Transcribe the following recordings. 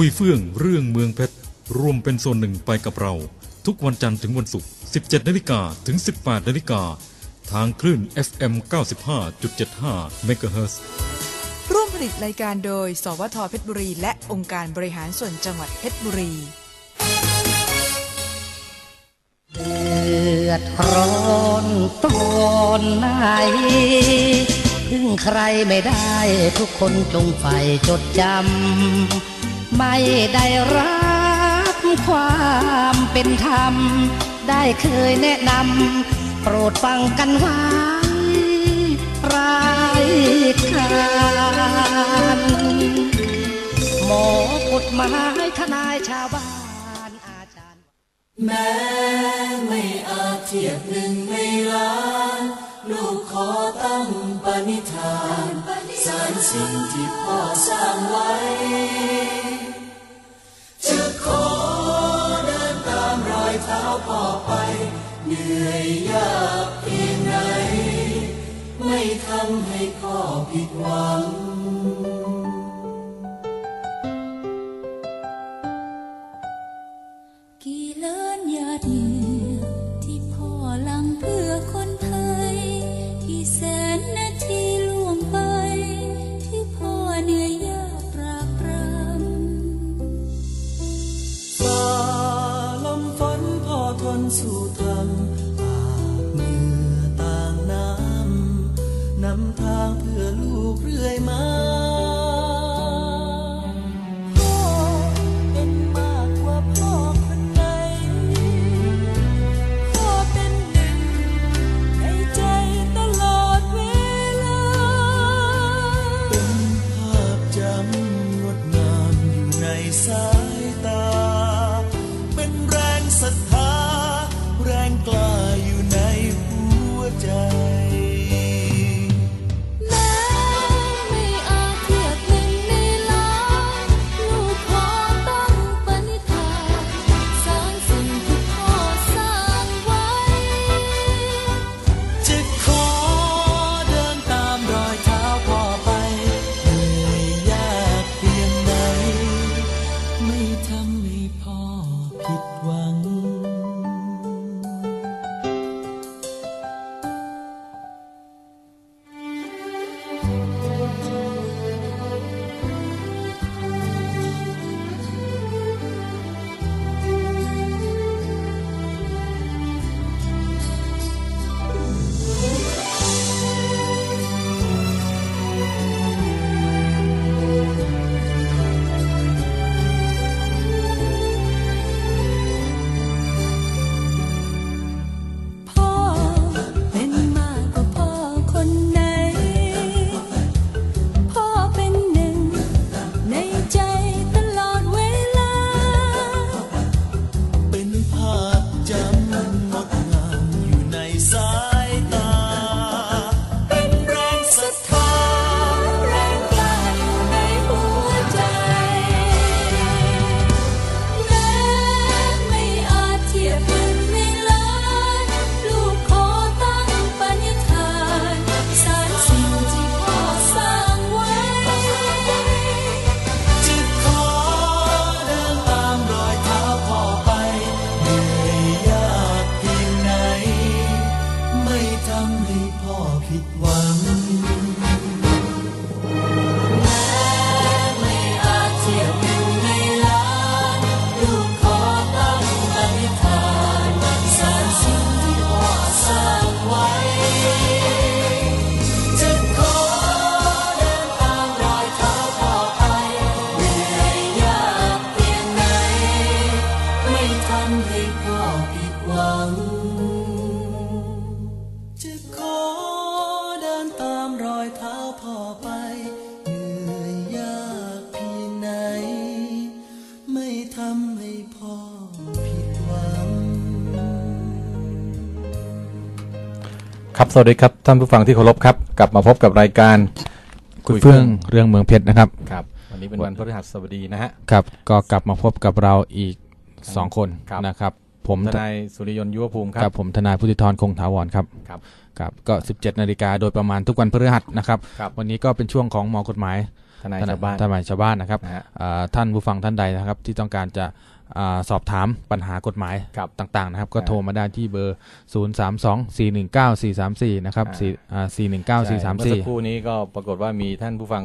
คุยเฟื่องเรื่องเมืองเพชรรวมเป็นส่วนหนึ่งไปกับเรา ทุกวันจันทร์ถึงวันศุกร์ 17นาฬิกาถึง 18นาฬิกาทางคลื่น FM 95.75เมกะเฮิรตซ์ร่วมผลิตรายการโดย สวทเพชรบุรี และองค์การบริหารส่วนจังหวัดเพชรบุรีเดือดร้อนตอนไหนพึ่งใครไม่ได้ทุกคนจงใฝ่จดจำ ไม่ได้รับความเป็นธรรม ได้เคยแนะนำ โปรดฟังกันไว้รายการหมอกฎหมายทนายชาวบ้านอาจารย์ แม้ไม่อาจเทียบหนึ่งในล้านลูกขอตั้งปณิธานสารสิ่งที่พ่อสร้างไว้ เหนื่อยยากเพียงไหน ไม่ทำให้พ่อผิดหวัง ครับสวัสดีครับท่านผู้ฟังที่เคารพครับกลับมาพบกับรายการคุยเฟื่องเรื่องเมืองเพชรนะครับครับวันนี้เป็นวันพฤหัสบดีนะฮะครับก็กลับมาพบกับเราอีกสองคนครับนะครับผมทนายสุริยนต์ยุวภูมิคครัรับบผมทนายพุทธิธรคงถาวรครับครับครับก็ 17นาฬิกาโดยประมาณทุกวันพฤหัสนะครับครับวันนี้ก็เป็นช่วงของหมอกฎหมายทนายชาวบ้านทนายชาวบ้านนะครับนะฮะอ่าท่านผู้ฟังท่านใดนะครับที่ต้องการจะอา สอบถามปัญหากฎหมายครับต่างๆนะครับ ก็อ่าโทรมาได้ที่เบอร์ 0 3 2 4 1 9 4 3 4 นะครับอ่าสี่อ่า4 1 9 4ใช่3เมื่อสักครู่4นี้ก็ปรากฏว่ามีท่านผู้ฟัง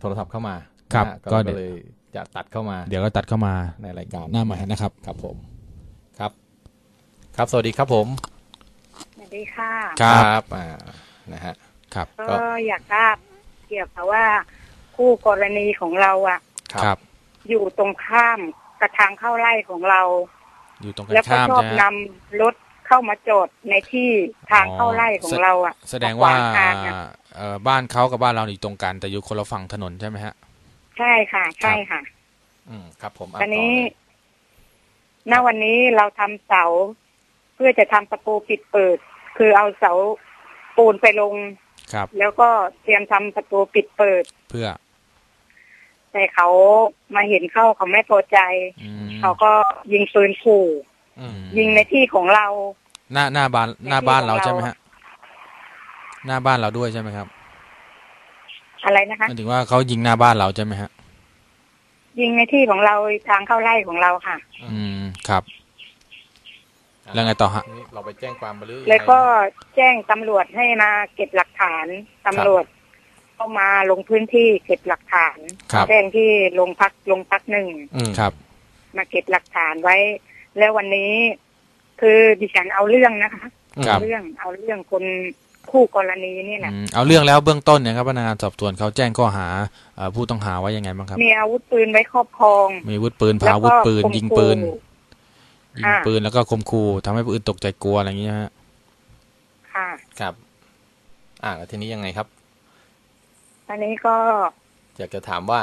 โทรศัพท์เข้ามาครับนะฮะก็ก็เดี๋ยวเลยจะตัดเข้ามา เดี๋ยวก็ตัดเข้ามาในรายการหน้าใหม่นะครับ ครับผมครับ ครับสวัสดีครับผมสวัสดีค่ะครับอ่านะฮะครับ ก็ก็อยากทราบเกี่ยวกับว่าคู่กรณีของเราอะครับ อยู่ตรงข้าม กระทางเข้าไร่ของเรา อยู่ตรงกัแล้วนก็ข้ามชอบใช่ไหมนำรถเข้ามาจอดในที่ทางเข้าไร่ของเราอะแสดงว่าขทางอะเอ่อบ้านเขากับบ้านเราอยู่ตรงกันแต่อยู่คนละฝั่งถนนใช่ไหมฮะ ใช่ค่ะ ใช่ค่ะ อืมครับ ผมะตอนนี้ ต่เลยณ วันนี้เราทำเสา เพื่อจะทำประตูปิดเปิด คือเอาเสาปูนไปลง ครับ แล้วก็เตรียมทำประตูปิดเปิด เพื่อ แต่เขามาเห็นเข้าเขาไม่พอใจอืมเขาก็ยิงปืนขู่อืมยิงในที่ของเรา หน้าหน้าบ้านหน้าบ้านเราใช่ไหมของเราฮะ หน้าบ้านเราด้วยใช่ไหมครับ อะไรนะคะหมายถึงว่าเขายิงหน้าบ้านเราใช่ไหมฮะ ยิงในที่ของเราทางเข้าไร่ของเราค่ะ อืมครับแล้วไงต่อฮะนี่เราไปแจ้งความไปหรือยังไงแล้วก็แจ้งตำรวจให้มาเก็บหลักฐานตำรวจ เข้ามาลงพื้นที่เก็บหลักฐานครับแจ้งที่โรงพักโรงพักหนึ่งอืมครับ มาเก็บหลักฐานไว้ แล้ววันนี้คือดิฉันเอาเรื่องนะคะครับเอาเรื่องเอาเรื่องคนคู่กรณีนี่แหละอืมเอาเรื่องแล้วเบื้องต้นเนี่ยครับพนักงานสอบสวนเขาแจ้งข้อหาเอ่อผู้ต้องหาไว้ยังไงบ้างครับ มีอาวุธปืนไว้ครอบครอง มีอาวุธปืนแล้พาวอาวุก็ธปืนข่มยิงปืนขู่ยิงค่ะปืนแล้วก็ข่มขู่ทำให้ผู้อื่นตกใจกลัวอะไรอย่างเงี้ยฮะค่ะครับ อ่าแล้วทีนี้ยังไงครับ อันนี้ก็ อยากจะถามว่า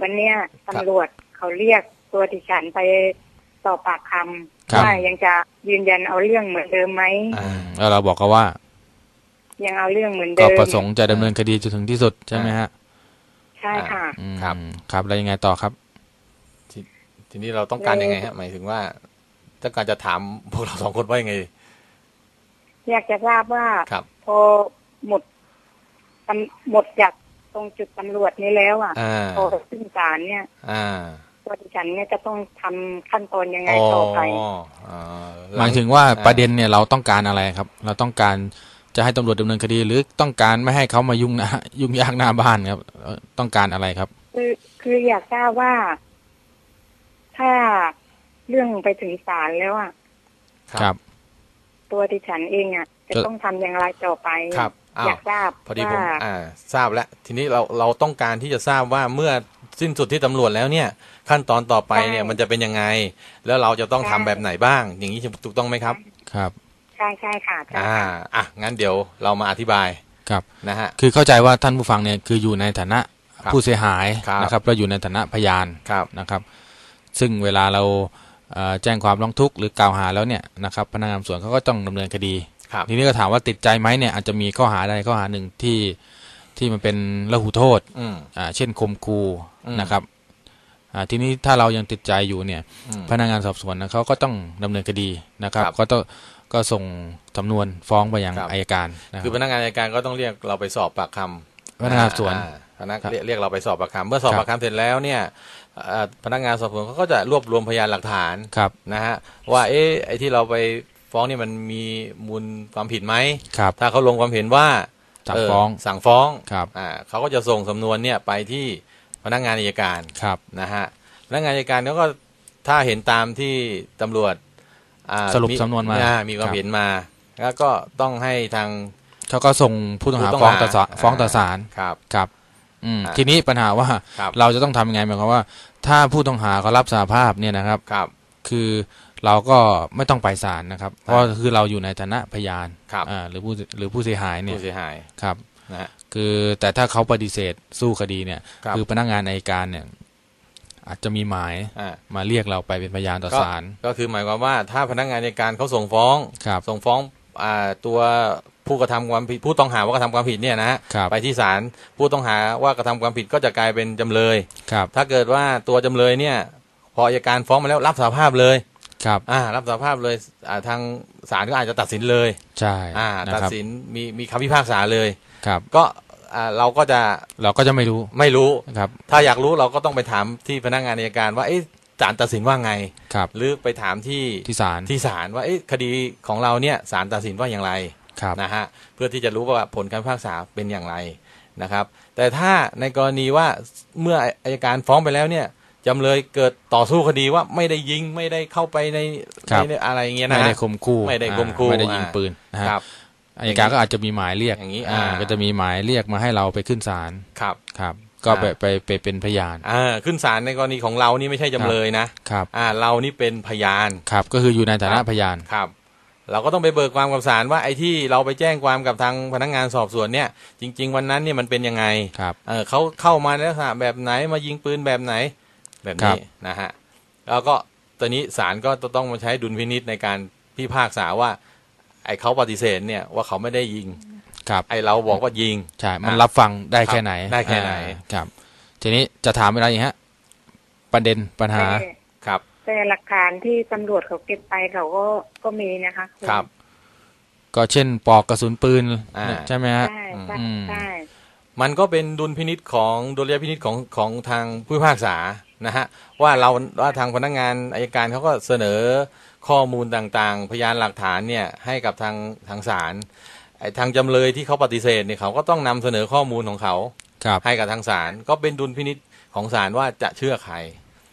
วันเนี้ยตำรวจเขาเรียกตัวดิฉันไปสอบปากคครับำว่ายังจะยืนยันเอาเรื่องเหมือนเดิมไหมอ่าแล้วเราบอกเขาว่า ยังเอาเรื่องเหมือนก็เดิมประสงค์จะดำเนินคดีจนถึงที่สุดใช่ไหมฮะใช่ค่ะอืมครับ ครับแล้วยังไงต่อครับ ทีนี้เราต้องการยังไงฮะ หมายถึงว่าต้องการจะถามพวกเราสองคนว่ายังไง อยากจะทราบว่าครับพอหมดตำ หมดจากตรงจุดตำรวจนี้แล้วอะอ่าพอขึ้นศาลเนี่ยอ่าตัวดิฉันเนี่ยจะต้องทำขั้นตอนยังไงต่อไปอ๋อหมายถึงว่าอ่ประเด็นเนี่ยเราต้องการอะไรครับ เราต้องการจะให้ตำรวจดำเนินคดี หรือต้องการไม่ให้เขามายุ่งนะยุ่งยากหน้าบ้านครับเอ่อต้องการอะไรครับ คือคืออยากทราบว่า ถ้าเรื่องไปถึงศาลแล้วอะครับ ตัวดิฉันเองอะจะจะต้องทำอย่างไรต่อไปครับ อ้าอวยากทราบพอดีผมว่าอ่า ทราบแล้ว ทีนี้เราเราต้องการที่จะทราบว่าเมื่อสิ้นสุดที่ตำรวจแล้วเนี่ย ขั้นตอนต่อไปเนี่ยใช่มันจะเป็นยังไง แล้วเราจะต้องทำใช่แบบไหนบ้าง อย่างนี้ถูกต้องไหมครับ ครับ ใช่ใช่ค่ะใช่อ่าค่ะอะงั้นเดี๋ยวเรามาอธิบายครับนะฮะคือเข้าใจว่าท่านผู้ฟังเนี่ยคืออยู่ในฐานะครับผู้เสียหายครับนะครับเราอยู่ในฐานะพยานครับนะครับ ซึ่งเวลาเราเอ่อแจ้งความร้องทุกข์หรือกล่าวหาแล้วเนี่ยนะครับพนักงานสอบสวนเขาก็ต้องดำเนินคดีครับ ทีนี้ก็ถามว่าติดใจไหมเนี่ยอาจจะมีข้อหาใดข้อหาหนึ่งที่ที่มันเป็นละหูโทษอืมอ่าเช่นข่มขู่อืมนะครับอ่าทีนี้ถ้าเรายังติดใจอยู่เนี่ยอืมพนักงานสอบสวนนะเขาก็ต้องดำเนินคดีนะครับครับ ก็ต้องก็ส่งสำนวนฟ้องไปยังครับอายการนะคคืรัอบพนักงานอัยการก็ต้องเรียกเราไปสอบปากคำพนักงานสอบสวนอ่าพนักครับเรียกเรียกเราไปสอบปากคำเมื่อสอบครับปากคำเสร็จแล้วเนี่ยเอ่อพนักงานสอบสวนเขาก็จะรวบรวมพยานหลักฐานครับนะฮะว่าเอ๊ะไอ้ที่เราไป ฟ้องเนี่ยมันมีมูลความผิดไหมครับ ถ้าเขาลงความเห็นว่าสั่งเฟ้องสั่งฟ้องครับอ่าเขาก็จะส่งสำนวนเนี่ยไปที่พนักงานอัยการครับนะฮะพนักงานอัยการเขาก็ถ้าเห็นตามที่ตำรวจอ่าสรุปสำนวนมาอ่มีความครับเห็นมา แล้วก็ต้องให้ทางเขาก็ส่งผู้ต้องหาผู้ต้องฟ้องหาต่อศาลฟ้องต่อศาลครับครับอืมอ่าทีนี้ปัญหาว่าครับเราจะต้องทำยังไงหมายความว่า ถ้าผู้ต้องหาเขารับสารภาพเนี่ยนะครับครับ คือ เราก็ไม่ต้องไปศาลนะครับ เพราะคือเราอยู่ในฐานะพยานครับอ่าหรือผู้หรือผู้เสียหายเนี่ยผู้เสียหายครับนะฮะคือแต่ถ้าเขาปฏิเสธสู้คดีเนี่ยครับอพนักงานในการเนี่ยอาจจะมีหมายอ่ามาเรียกเราไปเป็นพยานต่อก็ศาลก็คือหมายความว่าถ้าพนักงานในการเขาส่งฟ้องครับส่งฟ้องอ่าตัวผู้กระทำความผิดผู้ต้องหาว่ากระทำความผิดเนี่ยนะฮะครับไปที่ศาลผู้ต้องหาว่ากระทำความผิดก็จะกลายเป็นจำเลยครับถ้าเกิดว่าตัวจำเลยเนี่ย พออัยการฟ้องมาแล้วรับสารภาพเลย ครับอ่ารับสารภาพเลยอ่าทางศาลก็อาจจะตัดสินเลยใช่อ่านะตัดครับสินมีมีคำพิพากษาเลยครับก็อ่าเราก็จะเราก็จะไม่รู้ไม่รู้ครับ ถ้าอยากรู้เราก็ต้องไปถามที่พนักงานอัยการว่าเอ๊ะศาลตัดสินว่าไงครับหรือไปถามที่ที่ศาลที่ศาลว่าเอ๊ะคดีของเราเนี่ยศาลตัดสินว่าอย่างไรครับนะฮะเพื่อที่จะรู้ว่าผลการพิพากษาเป็นอย่างไรนะครับ แต่ถ้าในกรณีว่าเมื่ออายการฟ้องไปแล้วเนี่ย จำเลยเกิดต่อสู้คดีว่าไม่ได้ยิงไม่ได้เข้าไปในครับในอะไรอย่างเงี้ยนะไม่ฮะได้ข่มขู่ไม่ได้ข่มขู่อ่าไม่ได้ยิงอ่าปืนนะฮะครับอัยการก็อาจจะมีหมายเรียกอย่างนี้อ่าอ่าก็จะมีหมายเรียกมาให้เราไปขึ้นศาลครับครับ ก็ไปอ่าไปไปเป็นพยานอ่าขึ้นศาลในกรณีของเรานี่ไม่ใช่จำเลยนะครับอ่าเรานี่เป็นพยานครับ ก็คืออยู่ในฐานะครับพยานครับเราก็ต้องไปเบิกความกับศาลว่าไอ้ที่เราไปแจ้งความกับทางพนักงานสอบสวนเนี่ย จริง ๆ วันนั้นเนี่ยมันเป็นยังไงครับเออเขาเข้ามาในลักษณะแบบไหนมายิงปืนแบบไหน แบบครันี้บนะฮะแล้วก็ตอนนี้ศาลก็ต้องมาใช้ดุลพินิษในการพิพากษาว่า ไอ้เขาปฏิเสธเนี่ยว่าเขาไม่ได้ยิงครับไอ้เราบอกว่ายิงใช่มันอะรับฟังได้ครับแค่ไหนได้แค่ไหนอ่าครับ ทีนี้จะถามอะไรอีกฮะ ประเด็นปัญหาแต่ครับ แต่หลักฐานที่ตำรวจเขาเก็บไปเขาก็ก็มีนะคะณครับ ก็เช่นปลอกกระสุนปืนอ่าใช่ไหมฮะใช่ใช่อืมใช่มันก็เป็นดุลพินิษของดุลยพินิษของของทางผู้พิพากษา นะฮะว่าเราว่าทางพนักงานอายการเขาก็เสนอข้อมูลต่างๆ พยานหลักฐานเนี่ยให้กับทางทางศาลไอ้ทางจำเลยที่เขาปฏิเสธเนี่ยเขาก็ต้องนำเสนอข้อมูลของเขาครับให้กับทางศาลก็เป็นดุลพินิษของศาลว่าจะเชื่อใคร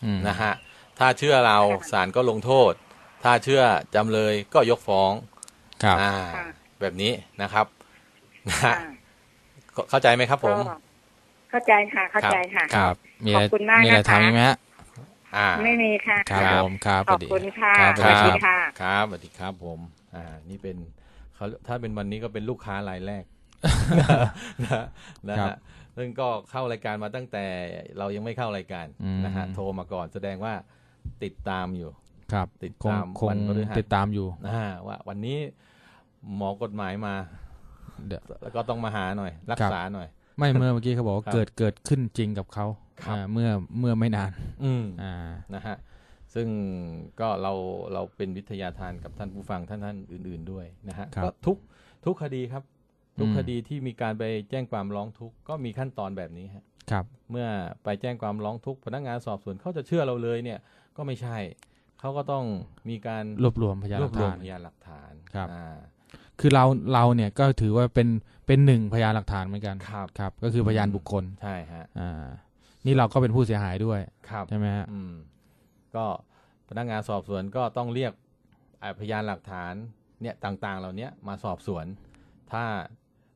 อืมนะฮะถ้าเชื่อเราศาลก็ลงโทษ ถ้าเชื่อจำเลยก็ยกฟ้องครับอ่าค่ะแบบนี้นะครับนะฮะค่ะเข้าใจไหมครับผมก็ เข้าใจค่ะ เข้าใจค่ะ ครับมีอะไรขอบคุณมากมีอะไรนะคะถามอีกไหมฮะอ่าไม่มีค่ะครับครับผมครับขอบคุณค่ะครับสวัสดีค่ะ ครับสวัสดีครับผม อ่า นี่เป็นเขาถ้าเป็นวันนี้ก็เป็นลูกค้ารายแรกนะนะครัฮะบซึ่งก็เข้ารายการมาตั้งแต่เรายังไม่เข้ารายการอืมนะฮะโทรมาก่อนแสดงว่าติดตามอยู่ ครับ ติดคงตามคงวันพฤหัสติดตามอยู่อ่าว่าวันนี้หมอกฎหมายมาเดี๋ยวแล้วก็ต้องมาหาหน่อย รักครับษาหน่อย ไม่เมื่อเมื่อกี้เขาบอกว่าครับเกิดเกิดขึ้นจริงกับเขาครับอ่าเมื่อเมื่อไม่นาน อืมอ่านะฮะซึ่งก็เราเราเป็นวิทยาทานกับท่านผู้ฟังท่านท่านอื่น ๆด้วยนะฮะครับก็ทุกทุกคดีครับ ทุกอืมคดีที่มีการไปแจ้งความร้องทุกข์ก็มีขั้นตอนแบบนี้ฮะครับ เมื่อไปแจ้งความร้องทุกข์พนักงานสอบสวนเขาจะเชื่อเราเลยเนี่ยก็ไม่ใช่เขาก็ต้องมีการรวบรวมพยานรหวลับกรวมฐานพยานหลักฐานครับอ่า คือเราเราเนี่ยก็ถือว่าเป็นเป็นหนึ่งพยานหลักฐานเหมือนกันครับครับ ก็คือพยานบุคคลใช่ฮะอ่า นี่เราก็เป็นผู้เสียหายด้วยครับใช่ไหมฮะอืมก็พนักงานสอบสวนก็ต้องเรียกอ่าพยานหลักฐานเนี่ยต่างๆ เหล่านี้มาสอบสวน ถ้า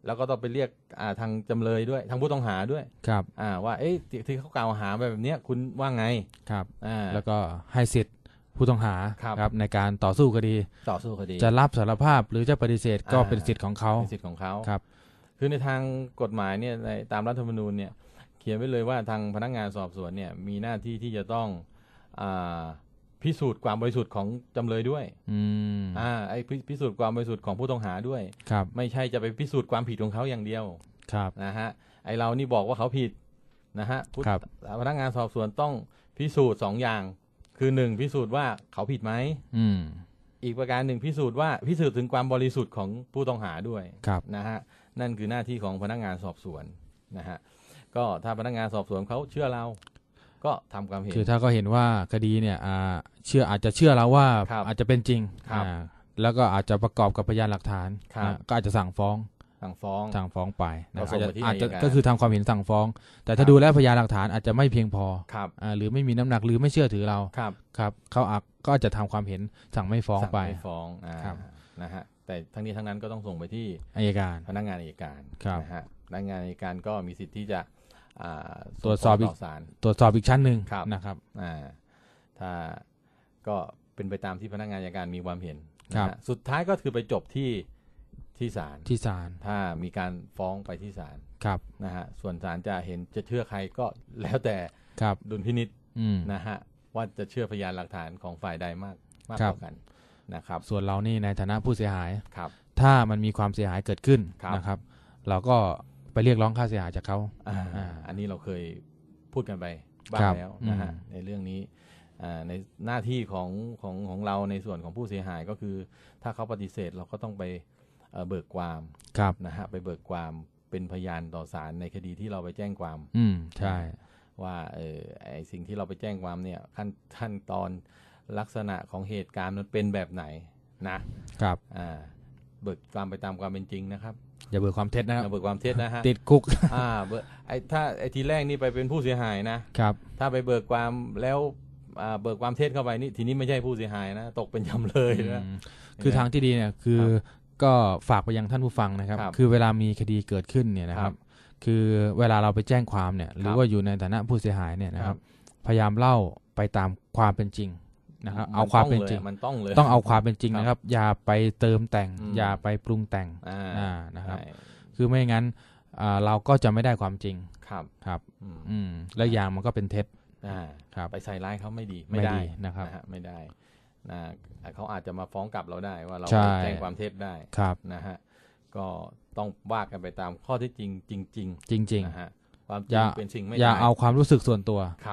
แล้วก็ต้องไปเรียกอ่าทางจำเลยด้วย ทางผู้ต้องหาด้วยครับ อ่าว่าเอ๊ะที่ที่เขากล่าวหาแบบเนี้ยคุณว่าไงครับอ่าแล้วก็ให้สิทธิ์ ผู้ต้องหาครับในการต่อสู้คดี ต่อสู้คดี จะรับสารภาพหรือจะปฏิเสธก็อ่าเป็นสิทธิ์ของเขาเป็นสิทธิ์ของเขาครับคือในทางกฎหมายเนี่ยในตามรัฐธรรมนูญเนี่ยเขียนไว้เลยว่าทางพนักงานสอบสวนเนี่ยมีหน้าที่ที่จะต้องอาพิสูจน์ความบริสุทธิ์ของจำเลยด้วยอืมอ่าไอ้พิพิสูจน์ความบริสุทธิ์ของผู้ต้องหาด้วยครับไม่ใช่จะไปพิสูจน์ความผิดของเขาอย่างเดียวครับนะฮะไอเรานี่บอกว่าเขาผิดนะฮะผู้ครับพนักงานสอบสวนต้องพิสูจน์สองอย่าง คือหนึ่งพิสูจน์ว่าเขาผิดไหมอืม อีกประการหนึ่งพิสูจน์ว่าพิสูจน์ถึงความบริสุทธิ์ของผู้ต้องหาด้วยครับนะฮะนั่นคือหน้าที่ของพนักงานสอบสวนนะฮะก็ถ้าพนักงานสอบสวนเขาเชื่อเรา ก็ทำความเห็นคือถ้าก็เห็นว่าคดีเนี่ยอ่าเชื่ออาจจะเชื่อเราว่าครับอาจจะเป็นจริงครับอ่าแล้วก็อาจจะประกอบกับพยานหลักฐานครับอ่าก็อาจจะสั่งฟ้อง สั่งฟ้องสั่งฟ้องไปนะก็ส่งไปที่อาจจะอัยการก็คือทำความเห็นสั่งฟ้อง แต่ครัถ้าบดูแล้วพยานหลักฐานอาจจะไม่เพียงพอครับอ่าหรือไม่มีน้ำหนักหรือไม่เชื่อถือเราครับครับเขาอาจก็จะทำความเห็นสั่งไม่ฟ้องสั่งไปไม่ฟ้องอ่าครับนะฮะแต่ทั้งนี้ทั้งนั้นก็ต้องส่งไปที่อายการพนักงานอัยการครับนะฮะพนักงานอัยการก็มีสิทธิ์ที่จะอ่าตรวจสอบอีกต่อศาลตรวจสอบอีกชั้นหนึ่งครับนะครับอ่าถ้าก็เป็นไปตามที่พนักงานอัยการมีความเห็นครับนะฮะสุดท้ายก็คือไปจบที่ ที่ศาลที่ศาลถ้ามีการฟ้องไปที่ศาลครับนะฮะส่วนศาลจะเห็นจะเชื่อใครก็แล้วแต่ครับดุลพินิษอืมนะฮะว่าจะเชื่อพยานหลักฐานของฝ่ายใดมากมากครักบว่ากันนะครับ ส่วนเรานี่ในฐานะผู้เสียหายครับ ถ้ามันมีความเสียหายเกิดขึ้นครับนะครับ เราก็ไปเรียกร้องค่าเสียหายจากเขาอ่าอ่าอันนี้เราเคยพูดกันไปบ้าครังบแล้วนะฮะอืมในเรื่องนี้อ่าในหน้าที่ของของของเราในส่วนของผู้เสียหายก็คือ ถ้าเขาปฏิเสธเราก็ต้องไป เอ่อเบิกความครับนะฮะไปเบิกความเป็นพยานต่อศาลในคดีที่เราไปแจ้งความ อืมใช่ ว่าเออไอสิ่งที่เราไปแจ้งความเนี่ยขั้นขั้นตอนลักษณะของเหตุการณ์มันเป็นแบบไหนนะครับอ่าเบิกความไปตามความเป็นจริงนะครับอย่าเบิกความเท็จนะครับอย่าเบิกความเท็จนะฮะติดคุกอ่าเบิกไอถ้าไอทีแรกนี่ไปเป็นผู้เสียหายนะครับ ถ้าไปเบิกความแล้วอ่าเบิกความเท็จเข้าไปนี่ทีนี้ไม่ใช่ผู้เสียหายนะ ตกเป็นจำเลยนะอืมคือทางที่ดีเนี่ยคือ ก็ฝากไปยังท่านผู้ฟังนะครับ ครับคือเวลามีคดีเกิดขึ้นเนี่ยนะคครัรับบคือเวลาเราไปแจ้งความเนี่ย หรือว่าอยู่ในฐานะผู้เสียหายเนี่ยนะคครัรับบพยายามเล่าไปตามความเป็นจริงนะครับ เอาความเป็นจริง มันต้องเลย ต้องเอาความเป็นจริงครับนะครับ อย่าไปเติมแต่ง อืม อย่าไปปรุงแต่งอ่าอ่านะครับ ใช่คือไม่งั้นอ่าเราก็จะไม่ได้ความจริงครับครับ อืมอืมและอย่างมันก็เป็นเท็จอ่าครับไปใส่ร้ายเขาไม่ดีไม่ไม่ได้ดีนะครับฮไม่ได้ นะเขาอาจจะมาฟ้องกลับเราได้ว่าเราใช่แจ้งความเท็จได้ครับนะฮะก็ต้องว่ากันไปตามข้อเที่จริงจริงจริงๆนะฮะความจๆอริงย่าเป็นสิ่งไม่อย่าได้เอาความรู้สึกส่วนตัวครับ